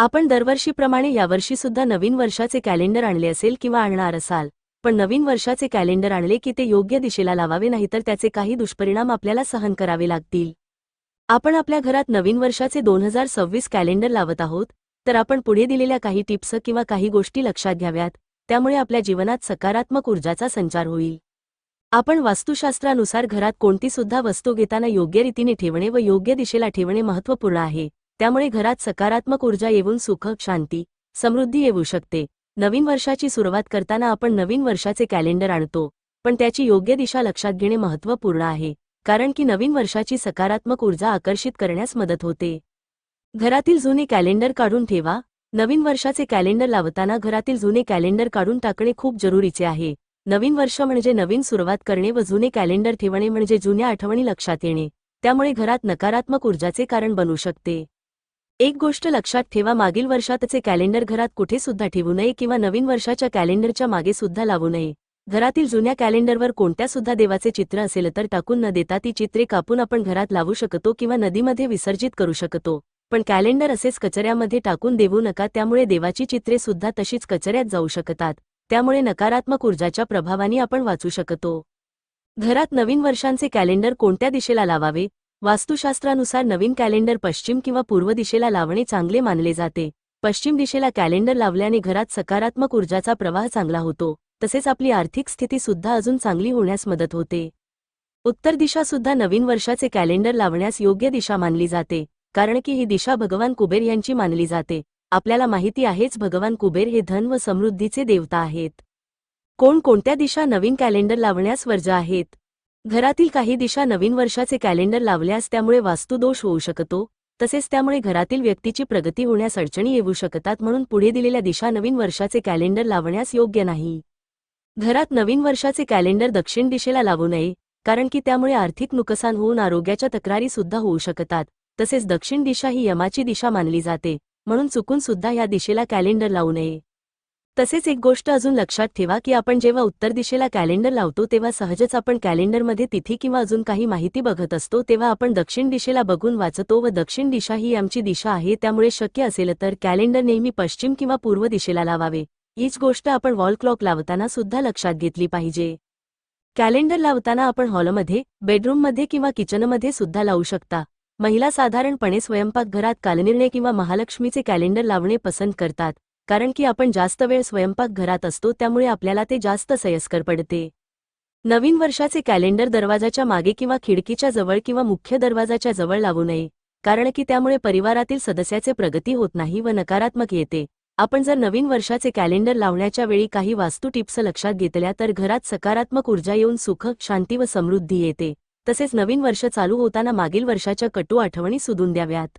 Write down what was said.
आपण दरवर्षीप्रमाणे यावर्षी सुद्धा नवीन वर्षाचे कॅलेंडर आणले असेल किंवा आणणार असाल. पण नवीन वर्षाचे कॅलेंडर आणले की ते योग्य दिशेला लावावे नाहीतर त्याचे काही दुष्परिणाम आपल्याला सहन करावे लागतील. आपण आपल्या घरात नवीन वर्षाचे दोन हजार सव्वीस कॅलेंडर लावत आहोत तर आपण पुढे दिलेल्या काही टिप्स किंवा काही गोष्टी लक्षात घ्याव्यात त्यामुळे आपल्या जीवनात सकारात्मक ऊर्जाचा संचार होईल. आपण वास्तुशास्त्रानुसार घरात कोणती सुद्धा वस्तू घेताना योग्य रीतीने ठेवणे व योग्य दिशेला ठेवणे महत्त्वपूर्ण आहे. त्यामुळे घरात सकारात्मक ऊर्जा येऊन सुख शांती समृद्धी येऊ शकते. नवीन वर्षाची सुरुवात करताना आपण नवीन वर्षाचे कॅलेंडर आणतो पण त्याची योग्य दिशा लक्षात घेणे महत्त्वपूर्ण आहे कारण की नवीन वर्षाची सकारात्मक ऊर्जा आकर्षित करण्यास मदत होते. घरातील जुने कॅलेंडर काढून ठेवा. नवीन वर्षाचे कॅलेंडर लावताना घरातील जुने कॅलेंडर काढून टाकणे खूप जरुरीचे आहे. नवीन वर्ष म्हणजे नवीन सुरुवात करणे व जुने कॅलेंडर ठेवणे म्हणजे जुन्या आठवणी लक्षात येणे त्यामुळे घरात नकारात्मक ऊर्जाचे कारण बनू शकते. एक गोष्ट लक्षात ठेवा मागील वर्षातचे कॅलेंडर घरात कुठे सुद्धा ठेवू नये किंवा नवीन वर्षाच्या कॅलेंडरच्या मागे सुद्धा लावू नये. घरातील जुन्या कॅलेंडरवर कोणत्या सुद्धा देवाचे चित्र असेल तर टाकून न देता ती चित्रे कापून आपण घरात लावू शकतो किंवा नदीमध्ये विसर्जित करू शकतो. पण कॅलेंडर असेच कचऱ्यामध्ये टाकून देऊ नका त्यामुळे देवाची चित्रे सुद्धा तशीच कचऱ्यात जाऊ शकतात. त्यामुळे नकारात्मक ऊर्जाच्या प्रभावाने आपण वाचू शकतो. घरात नवीन वर्षांचे कॅलेंडर कोणत्या दिशेला लावावे? वास्तुशास्त्रानुसार नवीन कॅलेंडर पश्चिम किंवा पूर्व दिशेला लावणे चांगले मानले जाते. पश्चिम दिशेला कॅलेंडर लावल्याने घरात सकारात्मक ऊर्जाचा प्रवाह चांगला होतो तसेच आपली आर्थिक स्थिती सुद्धा अजून चांगली होण्यास मदत होते. उत्तर दिशा सुद्धा नवीन वर्षाचे कॅलेंडर लावण्यास योग्य दिशा मानली जाते कारण की ही दिशा भगवान कुबेर यांची मानली जाते. आपल्याला माहिती आहेच भगवान कुबेर हे धन व समृद्धीचे देवता आहेत. कोण कोणत्या दिशा नवीन कॅलेंडर लावण्यास वर्ज आहेत? घरातील काही दिशा नवीन वर्षाचे कॅलेंडर लावल्यास त्यामुळे वास्तुदोष होऊ शकतो तसेच त्यामुळे घरातील व्यक्तीची प्रगती होण्यास अडचणी येऊ शकतात म्हणून पुढे दिलेल्या दिशा नवीन वर्षाचे कॅलेंडर लावण्यास योग्य नाही. घरात नवीन वर्षाचे कॅलेंडर दक्षिण दिशेला लावू नये कारण की त्यामुळे आर्थिक नुकसान होऊन आरोग्याच्या तक्रारी सुद्धा होऊ शकतात तसेच दक्षिण दिशा ही यमाची दिशा मानली जाते म्हणून चुकून सुद्धा या दिशेला कॅलेंडर लावू नये. तसेच एक गोष्ट अजून लक्षात ठेवा की आपण जेव्हा उत्तर दिशेला कॅलेंडर लावतो तेव्हा सहजच आपण कॅलेंडरमध्ये तिथी किंवा अजून काही माहिती बघत असतो तेव्हा आपण दक्षिण दिशेला बघून वाचतो व दक्षिण दिशा ही आमची दिशा आहे त्यामुळे शक्य असेल तर कॅलेंडर नेहमी पश्चिम किंवा पूर्व दिशेला लावावे. हीच गोष्ट आपण वॉल क्लॉक लावताना सुद्धा लक्षात घेतली पाहिजे. कॅलेंडर लावताना आपण हॉलमध्ये बेडरूममध्ये किंवा किचनमध्ये सुद्धा लावू शकता. महिला साधारणपणे स्वयंपाकघरात कालनिर्णय किंवा महालक्ष्मीचे कॅलेंडर लावणे पसंत करतात. कारण की आपण जास्त वेळ स्वयंपाकघरात असतो त्यामुळे आपल्याला ते जास्त सयस्कर पडते. नवीन वर्षाचे कॅलेंडर दरवाजाच्या मागे किंवा खिडकीच्या जवळ किंवा मुख्य दरवाजाच्या जवळ लावू नये कारण की त्यामुळे परिवारातील सदस्याचे प्रगती होत नाही व नकारात्मक येते. आपण जर नवीन वर्षाचे कॅलेंडर लावण्याच्या वेळी काही वास्तू टिप्स लक्षात घेतल्या तर घरात सकारात्मक ऊर्जा येऊन सुख शांती व समृद्धी येते. तसेच नवीन वर्ष चालू होताना मागील वर्षाच्या कटू आठवणी सुधून द्याव्यात.